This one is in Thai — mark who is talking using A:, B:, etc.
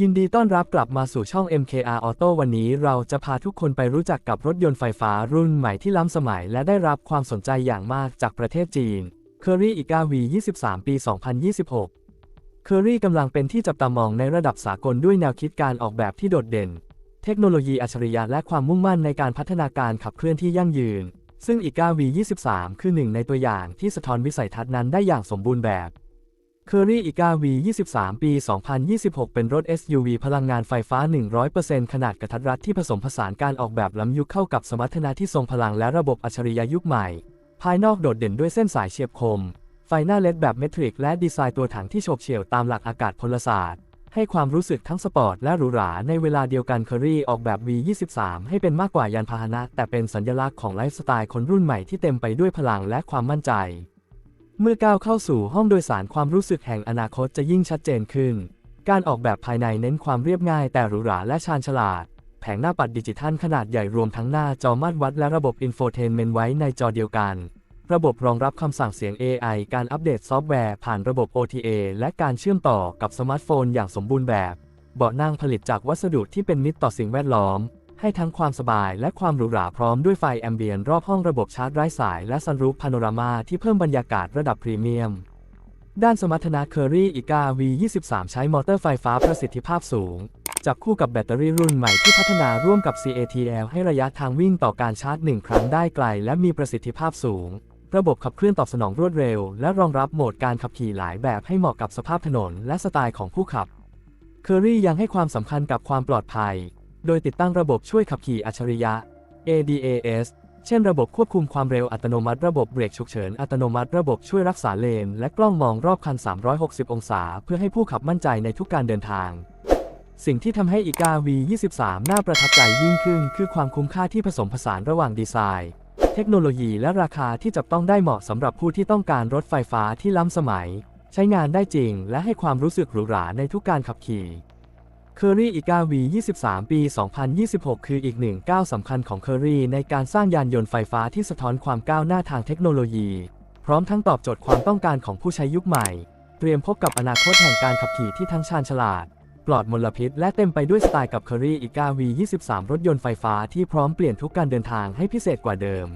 A: ยินดีต้อนรับกลับมาสู่ช่อง MKR Auto วันนี้เราจะพาทุกคนไปรู้จักกับรถยนต์ไฟฟ้ารุ่นใหม่ที่ล้ำสมัย และได้รับความสนใจอย่างมากจากประเทศจีน Curry IGA V 23 ปี 2026 Curry กำลังเป็นที่จับตามองในระดับสากลด้วยแนวคิดการออกแบบที่โดดเด่น เทคโนโลยีอัจฉริยะและความมุ่งมั่นในการพัฒนาการขับเคลื่อนที่ยั่งยืน ซึ่ง IGA V 23คือหนึ่งในตัวอย่างที่สะท้อนวิสัยทัศน์นั้นได้อย่างสมบูรณ์แบบ Curry IGA V 23 ปี 2026 เป็นรถ SUV พลังงานไฟฟ้า 100%ขนาดกระทัดรัดที่ผสมผสานการออกแบบล้ำยุคเข้ากับสมรรถนะที่ทรงพลังและระบบอัจฉริยะยุคใหม่ ภายนอกโดดเด่นด้วยเส้นสายเฉียบคม ไฟหน้าเลดแบบเมทริก และดีไซน์ตัวถังที่โฉบเฉี่ยวตามหลักอากาศพลศาสตร์ ให้ความรู้สึกทั้งสปอร์ตและหรูหรา ในเวลาเดียวกัน Curry ออกแบบ V23 ให้เป็นมากกว่ายานพาหนะ แต่เป็นสัญลักษณ์ของไลฟ์สไตล์คนรุ่นใหม่ที่เต็มไปด้วยพลังและความมั่นใจ เมื่อก้าวเข้าสู่ห้องโดยสารความรู้สึกแห่งอนาคตจะยิ่งชัดเจนขึ้น การออกแบบภายในเน้นความเรียบง่ายแต่หรูหราและชาญฉลาด แผงหน้าปัดดิจิทัลขนาดใหญ่รวมทั้งหน้าจอมาตรวัดและระบบอินโฟเทนเมนต์ไว้ในจอเดียวกัน ระบบรองรับคำสั่งเสียง AI การอัปเดตซอฟต์แวร์ผ่านระบบ OTA และการเชื่อมต่อกับสมาร์ทโฟนอย่างสมบูรณ์แบบ เบาะนั่งผลิตจากวัสดุที่เป็นมิตรต่อสิ่งแวดล้อม ให้ทั้งความสบายและความหรูหราพร้อมด้วยไฟแอมเบียนรอบห้องระบบชาร์จไร้สายและซันรูฟพาโนรามาที่เพิ่มบรรยากาศระดับพรีเมียม ด้านสมรรถนะ Curry IGA V23 ใช้มอเตอร์ไฟฟ้าประสิทธิภาพสูง จับคู่กับแบตเตอรี่รุ่นใหม่ที่พัฒนาร่วมกับ CATL ให้ระยะทางวิ่งต่อการชาร์จ 1 ครั้งได้ไกล และมีประสิทธิภาพสูง ระบบขับเคลื่อนตอบสนองรวดเร็ว และรองรับโหมดการขับขี่หลายแบบให้เหมาะกับสภาพถนน และสไตล์ของผู้ขับ Curry ยังให้ความสำคัญกับความปลอดภัย โดยติดตั้งระบบช่วยขับขี่อัจฉริยะ ADAS เช่นระบบควบคุมความเร็วอัตโนมัติ ระบบเบรกฉุกเฉินอัตโนมัติ ระบบช่วยรักษาเลน และกล้องมองรอบคัน 360 องศา เพื่อให้ผู้ขับมั่นใจในทุกการเดินทาง สิ่งที่ทำให้ IGA V23 น่าประทับใจยิ่งขึ้น คือความคุ้มค่าที่ผสมผสานระหว่างดีไซน์ เทคโนโลยีและราคาที่จับต้องได้เหมาะสำหรับผู้ที่ต้องการรถไฟฟ้าที่ล้ำสมัย ใช้งานได้จริง และให้ความรู้สึกหรูหราในทุกการขับขี่ Curry IGA V23 ปี 2026 คืออีกหนึ่งก้าวสำคัญของ Curry ในการสร้างยานยนต์ไฟฟ้าที่สะท้อนความก้าวหน้าทางเทคโนโลยี พร้อมทั้งตอบโจทย์ความต้องการของผู้ใช้ยุคใหม่ เตรียมพบกับอนาคตแห่งการขับขี่ที่ทั้งชาญฉลาด ปลอดมลพิษ และเต็มไปด้วยสไตล์กับ Curry IGA V23 รถยนต์ไฟฟ้าที่พร้อมเปลี่ยนทุกการเดินทางให้พิเศษกว่าเดิม